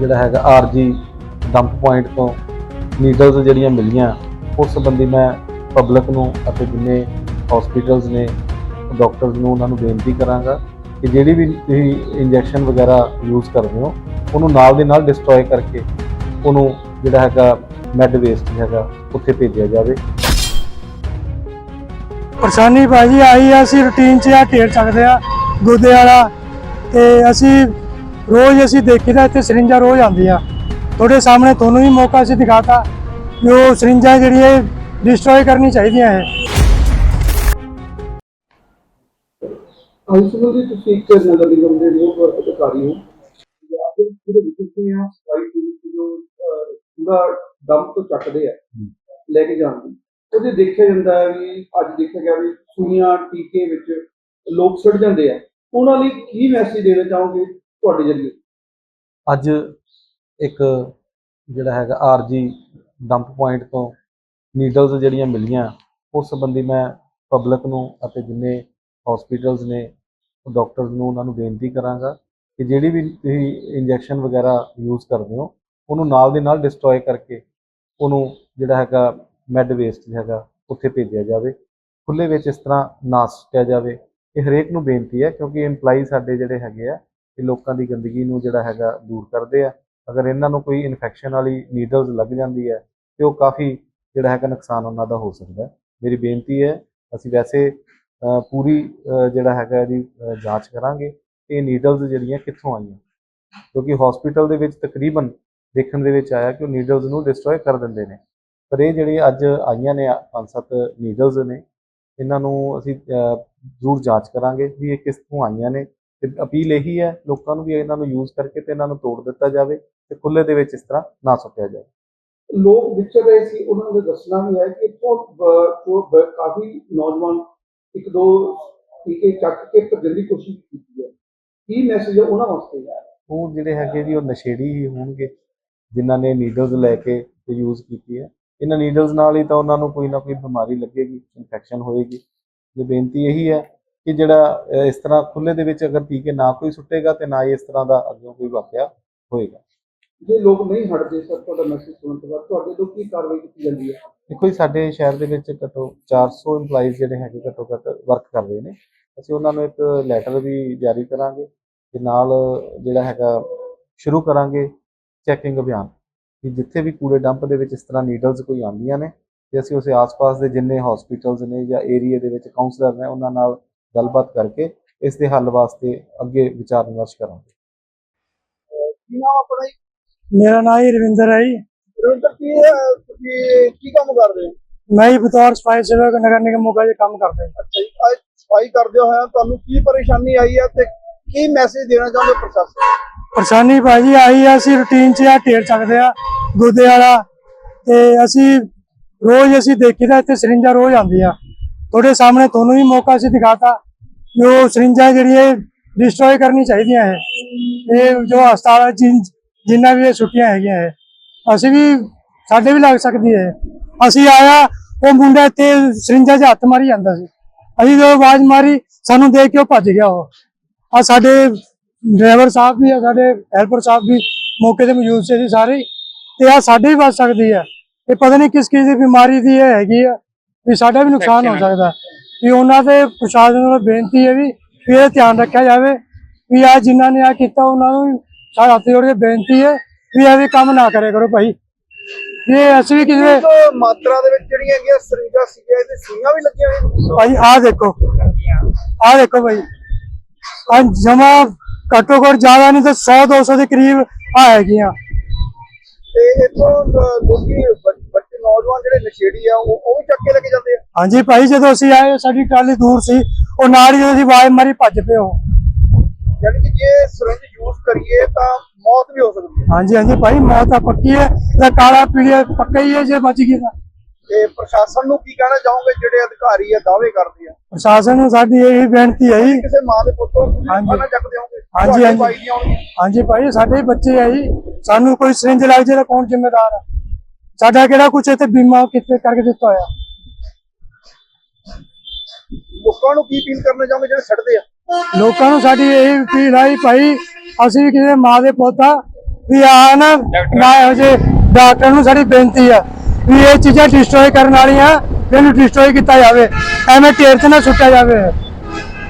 ਜਿਹੜਾ ਹੈਗਾ ਆਰਜੀ ਡੰਪ ਪੁਆਇੰਟ ਤੋਂ ਨੀਡਲਸ ਜਿਹੜੀਆਂ ਮਿਲੀਆਂ, ਉਸ ਸੰਬੰਧੀ ਮੈਂ ਪਬਲਿਕ ਨੂੰ ਅਤੇ ਜਿੰਨੇ ਹਸਪੀਟਲਸ ਨੇ ਡਾਕਟਰਸ ਨੂੰ ਉਹਨਾਂ ਨੂੰ ਬੇਨਤੀ ਕਰਾਂਗਾ ਕਿ ਜਿਹੜੀ ਵੀ ਤੁਸੀਂ ਇੰਜੈਕਸ਼ਨ ਵਗੈਰਾ ਯੂਜ਼ ਕਰਦੇ ਹੋ, ਉਹਨੂੰ ਨਾਲ ਦੇ ਨਾਲ ਡਿਸਟਰੋਏ ਕਰਕੇ ਉਹਨੂੰ ਜਿਹੜਾ ਹੈਗਾ ਮੈਡ ਵੇਸਟ ਹੈਗਾ, ਉੱਥੇ ਭੇਜਿਆ ਜਾਵੇ। ਪਰੇਸ਼ਾਨੀ ਭਾਜੀ ਆਈ ਆ, ਅਸੀਂ ਰੂਟੀਨ 'ਚ ਆ ਢੇਰ ਚੱਕਦੇ ਆ ਗੁੱਦੇ ਵਾਲਾ ਤੇ ਅਸੀਂ ਰੋਜ਼ ਅਸੀਂ ਦੇਖੀਦਾ ਇੱਥੇ ਸਰਿੰਜਾਂ ਰੋਜ਼ ਆਉਂਦੀਆਂ। ਤੁਹਾਡੇ ਸਾਹਮਣੇ ਤੁਹਾਨੂੰ ਵੀ ਮੌਕਾ ਅਸੀਂ ਦਿਖਾਤਾ ਜੋ ਸਰਿੰਜਾਂ ਜਿਹੜੀਆਂ ਡਿਸਟਰੋਏ ਕਰਨੀ ਚਾਹੀਦੀਆਂ ਹੈ ਅੰਸ਼ੁਲ ਜੀ ਤੁਸੀਂ ਇੱਕ ਨਗਰ ਨਿਗਮ ਦੇ ਲੋਕ ਅਧਿਕਾਰੀ ਹੋ। ਪੰਜਾਬ ਦੇ ਵਿੱਚ ਜਿਹੜੇ ਵਿਕਸਤੇ ਆ ਸਫ਼ਾਈ ਦੇ ਵਿੱਚ ਜੋ ਅਹ, ਕੂੜਾ ਡੰਪ ਤੋਂ ਚੱਕਦੇ ਆ ਲੈ ਕੇ ਜਾਂਦੇ ਉਹਦੇ ਦੇਖਿਆ ਜਾਂਦਾ ਹੈ ਵੀ ਅੱਜ ਦੇਖਿਆ ਗਿਆ ਵੀ ਸੂਈਆਂ ਟੀਕੇ ਵਿੱਚ ਲੋਕ ਸੜ ਜਾਂਦੇ ਆ। ਉਹਨਾਂ ਲਈ ਕੀ ਮੈਸੇਜ ਦੇਣਾ ਚਾਹੋਗੇ? ਤੁਹਾਡੇ ਜਰੀਏ ਅੱਜ ਇੱਕ ਜਿਹੜਾ ਹੈਗਾ ਆਰਜੀ ਡੰਪ ਪੁਆਇੰਟ ਤੋਂ ਨੀਡਲਸ ਜਿਹੜੀਆਂ ਮਿਲੀਆਂ, ਉਸ ਸੰਬੰਧੀ ਮੈਂ ਪਬਲਿਕ ਨੂੰ ਅਤੇ ਜਿੰਨੇ ਹਸਪੀਟਲਸ ਨੇ ਡਾਕਟਰਸ ਨੂੰ ਉਹਨਾਂ ਨੂੰ ਬੇਨਤੀ ਕਰਾਂਗਾ ਕਿ ਜਿਹੜੀ ਵੀ ਤੁਸੀਂ ਇੰਜੈਕਸ਼ਨ ਵਗੈਰਾ ਯੂਜ਼ ਕਰਦੇ ਹੋ, ਉਹਨੂੰ ਨਾਲ ਦੇ ਨਾਲ ਡਿਸਟਰੋਏ ਕਰਕੇ ਉਹਨੂੰ ਜਿਹੜਾ ਹੈਗਾ ਮੈਡ ਵੇਸਟ ਹੈਗਾ ਉੱਥੇ ਭੇਜਿਆ ਜਾਵੇ। ਖੁੱਲੇ ਵਿੱਚ ਇਸ ਤਰ੍ਹਾਂ ਨਾ ਸੁੱਟਿਆ ਜਾਵੇ। ਇਹ ਹਰੇਕ ਨੂੰ ਬੇਨਤੀ ਹੈ ਕਿਉਂਕਿ EMPLOYEE ਸਾਡੇ ਜਿਹੜੇ ਹੈਗੇ ਆ ਇਹ ਲੋਕਾਂ ਦੀ ਗੰਦਗੀ ਨੂੰ ਜਿਹੜਾ ਹੈਗਾ ਦੂਰ ਕਰਦੇ ਆ। ਅਗਰ ਇਹਨਾਂ ਨੂੰ ਕੋਈ ਇਨਫੈਕਸ਼ਨ ਵਾਲੀ ਨੀਡਲਸ ਲੱਗ ਜਾਂਦੀ ਹੈ, ਤੇ ਉਹ ਕਾਫੀ ਜਿਹੜਾ ਹੈਗਾ ਨੁਕਸਾਨ ਉਹਨਾਂ ਦਾ ਹੋ ਸਕਦਾ ਹੈ। ਮੇਰੀ ਬੇਨਤੀ ਹੈ, ਅਸੀਂ ਵੈਸੇ ਪੂਰੀ ਜਿਹੜਾ ਹੈਗਾ ਇਹਦੀ ਜਾਂਚ ਕਰਾਂਗੇ ਇਹ ਨੀਡਲਸ ਜਿਹੜੀਆਂ ਕਿੱਥੋਂ ਆਈਆਂ। ਕਿਉਂਕਿ ਹਸਪੀਟਲ ਦੇ ਵਿੱਚ ਤਕਰੀਬਨ ਦੇਖਣ ਦੇ ਵਿੱਚ ਆਇਆ ਕਿ ਉਹ ਨੀਡਲਸ ਨੂੰ ਡਿਸਟਰੋਏ ਕਰ ਦਿੰਦੇ ਨੇ। ਪਰ ਇਹ ਜਿਹੜੀ ਅੱਜ ਆਈਆਂ ਨੇ ਪੰਜ ਸੱਤ ਨੀਡਲਸ ਨੇ, ਇਹਨਾਂ ਨੂੰ ਅਸੀਂ ਜ਼ਰੂਰ ਜਾਂਚ ਕਰਾਂਗੇ ਵੀ ਇਹ ਕਿਸ ਤੋਂ ਆਈਆਂ ਨੇ। ਤੇ ਅਪੀਲ ਇਹੀ ਹੈ ਲੋਕਾਂ ਨੂੰ ਵੀ ਇਹਨਾਂ ਨੂੰ ਯੂਜ਼ ਕਰਕੇ ਤੇ ਇਹਨਾਂ ਨੂੰ ਤੋੜ ਦਿੱਤਾ ਜਾਵੇ ਤੇ ਖੁੱਲੇ ਦੇ ਵਿੱਚ ਇਸ ਤਰ੍ਹਾਂ ਨਾ ਸੁੱਟਿਆ ਜਾਵੇ। ਲੋਕ ਵਿਚਰ ਰਹੇ ਸੀ ਉਹਨਾਂ ਦਾ ਦੱਸਣਾ ਵੀ ਹੈ ਕਿ ਇੱਥੋਂ ਕਾਫੀ ਨੌਜਵਾਨ ਇੱਕ ਦੋ ਟੀਕੇ ਚੱਕ ਕੇ ਭੱਜਣ ਦੀ ਕੋਸ਼ਿਸ਼ ਕੀਤੀ ਹੈ। ਕੀ ਮੈਸੇਜ ਹੈ ਉਹਨਾਂ ਵਾਸਤੇ? ਉਹ ਜਿਹੜੇ ਹੈਗੇ ਜੀ ਉਹ ਨਸ਼ੇੜੀ ਹੀ ਹੋਣਗੇ ਜਿਨ੍ਹਾਂ ਨੇ ਨੀਡਲਸ ਲੈ ਕੇ ਤੇ ਯੂਜ਼ ਕੀਤੀ ਹੈ। ਇਹਨਾਂ ਨੀਡਲਸ ਨਾਲ ਹੀ ਤਾਂ ਉਹਨਾਂ ਨੂੰ ਕੋਈ ਨਾ ਕੋਈ ਬਿਮਾਰੀ ਲੱਗੇਗੀ ਇਨਫੈਕਸ਼ਨ ਹੋਏਗੀ। ਤੇ ਬੇਨਤੀ ਇਹੀ ਹੈ ਕਿ ਜਿਹੜਾ ਇਸ ਤਰ੍ਹਾਂ ਖੁੱਲੇ ਦੇ ਵਿੱਚ ਅਗਰ ਟੀਕੇ ਨਾ ਕੋਈ ਸੁੱਟੇਗਾ ਤੇ ਨਾ ਹੀ ਇਸ ਤਰ੍ਹਾਂ ਦਾ ਅੱਗੇ ਕੋਈ ਵਾਕਿਆ ਹੋਏਗਾ। ਜੇ ਲੋਕ ਨਹੀਂ ਹਟਦੇ ਸਰ ਤੁਹਾਡਾ ਮੈਸੇਜ ਸੁਣਨ ਤੋਂ ਬਾਅਦ ਤੁਹਾਡੇ ਤੋਂ ਕੀ ਕਾਰਵਾਈ ਕੀਤੀ ਜਾਂਦੀ ਹੈ? ਦੇਖੋ ਜੀ ਸਾਡੇ ਸ਼ਹਿਰ ਦੇ ਵਿੱਚ ਘੱਟੋ 400 EMPLOYEES ਜਿਹੜੇ ਹੈਗੇ ਘੱਟੋ ਘੱਟ ਵਰਕ ਕਰ ਰਹੇ ਨੇ। ਅਸੀਂ ਉਹਨਾਂ ਨੂੰ ਇੱਕ ਲੈਟਰ ਵੀ ਜਾਰੀ ਕਰਾਂਗੇ ਤੇ ਨਾਲ ਜਿਹੜਾ ਹੈਗਾ ਸ਼ੁਰੂ ਕਰਾਂਗੇ ਚੈਕਿੰਗ ਅਭਿਆਨ। ਕਿ ਜਿੱਥੇ ਵੀ ਕੂੜੇ ਡੰਪ ਦੇ ਵਿੱਚ ਇਸ ਤਰ੍ਹਾਂ ਨੀਡਲਸ ਕੋਈ ਆਉਂਦੀਆਂ ਨੇ ਤੇ ਅਸੀਂ ਉਸੇ ਆਸ-ਪਾਸ ਦੇ ਜਿੰਨੇ ਹਸਪੀਟਲਸ ਨੇ ਜਾਂ ਏਰੀਆ ਦੇ ਵਿੱਚ ਕਾਉਂਸਲਰ ਨੇ ਉਹਨਾਂ ਨਾਲ ਗੱਲਬਾਤ ਕਰਕੇ ਇਸ ਦੇ ਹੱਲ ਵਾਸਤੇ ਅੱਗੇ ਵਿਚਾਰ ਵਿਮਰਸ਼ ਕਰਾਂਗੇ। ਕੀ ਨਾਮ ਆਪਣਾ ਜੀ? ਮੇਰਾ ਨਾਮ ਹੀ ਰਵਿੰਦਰ ਹੈ ਜੀ। ਰਵਿੰਦਰ ਕੀ ਹੈ ਤੁਸੀਂ ਕੀ ਕੰਮ ਕਰਦੇ ਹੋ? ਮੈਂ ਹੀ ਬਤੌਰ ਸਫ਼ਾਈ ਸੇਵਕ ਨਗਰ ਨਿਗਮ ਮੋਗਾ ਜੀ ਕੰਮ ਕਰਦਾ ਹਾਂ ਅੱਛਾ ਜੀ ਅੱਜ ਸਫ਼ਾਈ ਕਰਦੇ ਹੋਇਆ ਤੁਹਾਨੂੰ ਕੀ ਪਰੇਸ਼ਾਨੀ ਆਈ ਹੈ ਤੇ ਕੀ ਮੈਸੇਜ ਦੇਣਾ ਚਾਹੁੰਦੇ ਹੋ ਪ੍ਰਸ਼ਾਸਨ? ਪਰੇਸ਼ਾਨੀ ਭਾਜੀ ਆਈ ਆ ਅਸੀਂ ਰੂਟੀਨ 'ਚ ਆ ਢੇਰ ਚੱਕਦੇ ਆ ਗੁੱਦੇ ਵਾਲਾ ਤੇ ਅਸੀਂ ਰੋਜ਼ ਅਸੀਂ ਦੇਖੀਦਾ ਇੱਥੇ ਸਰਿੰਜਾਂ ਰੋਜ਼ ਆਉਂਦੀਆਂ। ਤੁਹਾਡੇ ਸਾਹਮਣੇ ਤੁਹਾਨੂੰ ਵੀ ਮੌਕਾ ਅਸੀਂ ਦਿਖਾਤਾ ਉਹ ਸਰਿੰਜਾਂ ਜਿਹੜੀਆਂ ਡਿਸਟਰੋਏ ਕਰਨੀ ਚਾਹੀਦੀਆਂ ਹੈ। ਇਹ ਜੋ ਹਸਪਤਾਲ ਜਿਨ ਜਿੰਨਾ ਵੀ ਇਹ ਛੁੱਟੀਆਂ ਹੈਗੀਆਂ ਹੈ, ਅਸੀਂ ਵੀ ਸਾਡੇ ਵੀ ਲੱਗ ਸਕਦੀ ਹੈ। ਅਸੀਂ ਆਇਆ, ਉਹ ਮੁੰਡਾ ਇੱਥੇ ਸਰਿੰਜਾਂ 'ਚ ਹੱਥ ਮਾਰੀ ਜਾਂਦਾ ਸੀ। ਅਸੀਂ ਜਦੋਂ ਆਵਾਜ਼ ਮਾਰੀ, ਸਾਨੂੰ ਦੇਖ ਕੇ ਉਹ ਭੱਜ ਗਿਆ ਉਹ। ਆ ਸਾਡੇ ਡਰਾਈਵਰ ਸਾਹਿਬ ਵੀ ਆ ਸਾਡੇ ਹੈਲਪਰ ਸਾਹਿਬ ਵੀ ਮੌਕੇ ਤੇ ਮੌਜੂਦ ਸੀ ਅਸੀਂ ਸਾਰੇ। ਹੀ। ਤੇ ਆ ਸਾਡੇ ਵੀ ਬਚ ਸਕਦੀ ਹੈ। ਇਹ ਪਤਾ ਨਹੀਂ ਕਿਸ ਕਿਸ ਦੀ ਬਿਮਾਰੀ ਦੀ ਇਹ ਹੈਗੀ ਆ। ਵੀ ਸਾਡਾ ਵੀ ਨੁਕਸਾਨ ਹੋ ਸਕਦਾ। ਵੀ ਉਹਨਾਂ ਦੇ ਪ੍ਰਸ਼ਾਸਨ ਨੂੰ ਬੇਨਤੀ ਹੈ ਵੀ ਵੀ ਇਹ ਧਿਆਨ ਰੱਖਿਆ ਜਾਵੇ ਵੀ ਆ ਜਿਨ੍ਹਾਂ ਨੇ ਆ ਕੀਤਾ ਉਹਨਾਂ ਨੂੰ ਸਾਡੇ ਹੱਥ ਜੋੜ ਕੇ ਬੇਨਤੀ ਹੈ ਵੀ ਇਹ ਵੀ ਕੰਮ ਨਾ ਕਰਿਆ ਕਰੋ ਭਾਈ। ਇਹ ਅਸੀਂ ਵੀ ਕਿਸੇ ਮਾਤਰਾ ਦੇ ਵਿੱਚ ਜਿਹੜੀਆਂ ਹੈਗੀਆਂ ਸਰਿੰਜਾਂ ਸੀਗੀਆਂ ਇਹਦੇ ਸੂਈਆਂ ਵੀ ਲੱਗੀਆਂ ਹੋਈਆਂ। ਭਾਈ ਆ ਦੇਖੋ। ਆ ਦੇਖੋ ਭਾਈ। ਆ ਜਮਾ ਘੱਟੋ ਘੱਟ ਜ਼ਿਆਦਾ ਨਹੀਂ ਤਾਂ 100 200 ਦੇ ਕਰੀਬ ਆ ਹੈਗੀਆਂ। ਤੇ ਇਥੋਂ ਲੋਕੀ ਬ- ਬੱਚੇ ਨੌਜਵਾਨ ਜਿਹੜੇ ਨਸ਼ੇੜੀ ਆ ਉਹ ਉਹ ਵੀ ਚੱਕ ਕੇ ਲੈ ਕੇ ਜਾਂਦੇ ਆ? ਹਾਂਜੀ ਭਾਈ ਜਦੋਂ ਅਸੀਂ ਆਏ ਸਾਡੀ ਟਰਾਲੀ ਦੂਰ ਸੀ ਉਹ ਨਾਲ ਹੀ ਜਦੋਂ ਅਸੀਂ ਆਵਾਜ਼ ਮਾਰੀ ਭੱਜ ਪਏ ਉਹ। ਯਾਨੀ ਕਿ ਜੇ ਸਿਰਿੰਜ ਯੂਜ਼ ਕਰੀਏ ਤਾਂ ਮੌਤ ਵੀ ਹੋ ਸਕਦੀ ਹੈ। ਹਾਂਜੀ ਹਾਂਜੀ ਭਾਈ ਮੌਤ ਤਾਂ ਪੱਕੀ ਹੈ ਇਹਦਾ ਕਾਲਾ ਪੀਲੀਆ ਪੱਕਾ ਹੀ ਹੈ ਜੇ ਬਚ ਗਈ ਤਾਂ। ਤੇ ਪ੍ਰਸ਼ਾਸਨ ਨੂੰ ਕੀ ਕਹਿਣਾ ਚਾਹੋਗੇ ਜਿਹੜੇ ਅਧਿਕਾਰੀ ਆ ਦਾਅਵੇ ਕਰਦੇ ਆ? ਪ੍ਰਸ਼ਾਸਨ ਨੂੰ ਸਾਡੀ ਇਹ ਬੇਨਤੀ ਹੈ ਜੀ। ਕਿਸੇ ਮਾਂ ਦੇ ਪੁੱਤੋਂ ਤੁਸੀਂ ਹਾਂਜੀ। ਖਾਣਾ ਚੱਕ ਦਿਓਗੇ? ਹਾਂਜੀ, ਹਾਂਜੀ। ਹਾਂਜੀ ਭਾਈ ਸਾਡੇ ਬੱਚੇ ਹੈ ਜੀ। ਸਾਨੂੰ ਕੋਈ ਸਿਰਿੰਜ ਲੱਗ ਜੇ ਤਾਂ ਕੌਣ ਜ਼ਿੰਮੇਦਾਰ ਹੈ ਸਾਡਾ ਕਿਹੜਾ ਕੁਛ ਇੱਥੇ ਬੀਮਾ ਕਿਤੇ ਕਰਕੇ ਦਿੱਤਾ ਹੋਇਆ? ਲੋਕਾਂ ਨੂੰ ਕੀ ਅਪੀਲ ਕਰਨਾ ਚਾਹੋਗੇ ਜਿਹੜੇ ਛੱਡਦੇ ਆ? ਲੋਕਾਂ ਨੂੰ ਸਾਡੀ ਇਹ ਅਪੀਲ ਆਈ ਭਾਈ ਅਸੀਂ ਵੀ ਕਿਸੇ ਮਾਂ ਦੇ ਪੁੱਤ ਆ ਵੀ ਆ ਨਾ ਨਾ ਇਹੋ ਜਿਹੇ ਡਾਕਟਰ ਨੂੰ ਸਾਡੀ ਬੇਨਤੀ ਆ ਵੀ ਇਹ ਚੀਜ਼ਾਂ ਡਿਸਟਰੋਏ ਕਰਨ ਵਾਲੀਆਂ ਇਹਨੂੰ ਡਿਸਟਰੋਏ ਕੀਤਾ ਜਾਵੇ ਐਵੇਂ ਢੇਰ 'ਚ ਨਾ ਸੁੱਟਿਆ ਜਾਵੇ।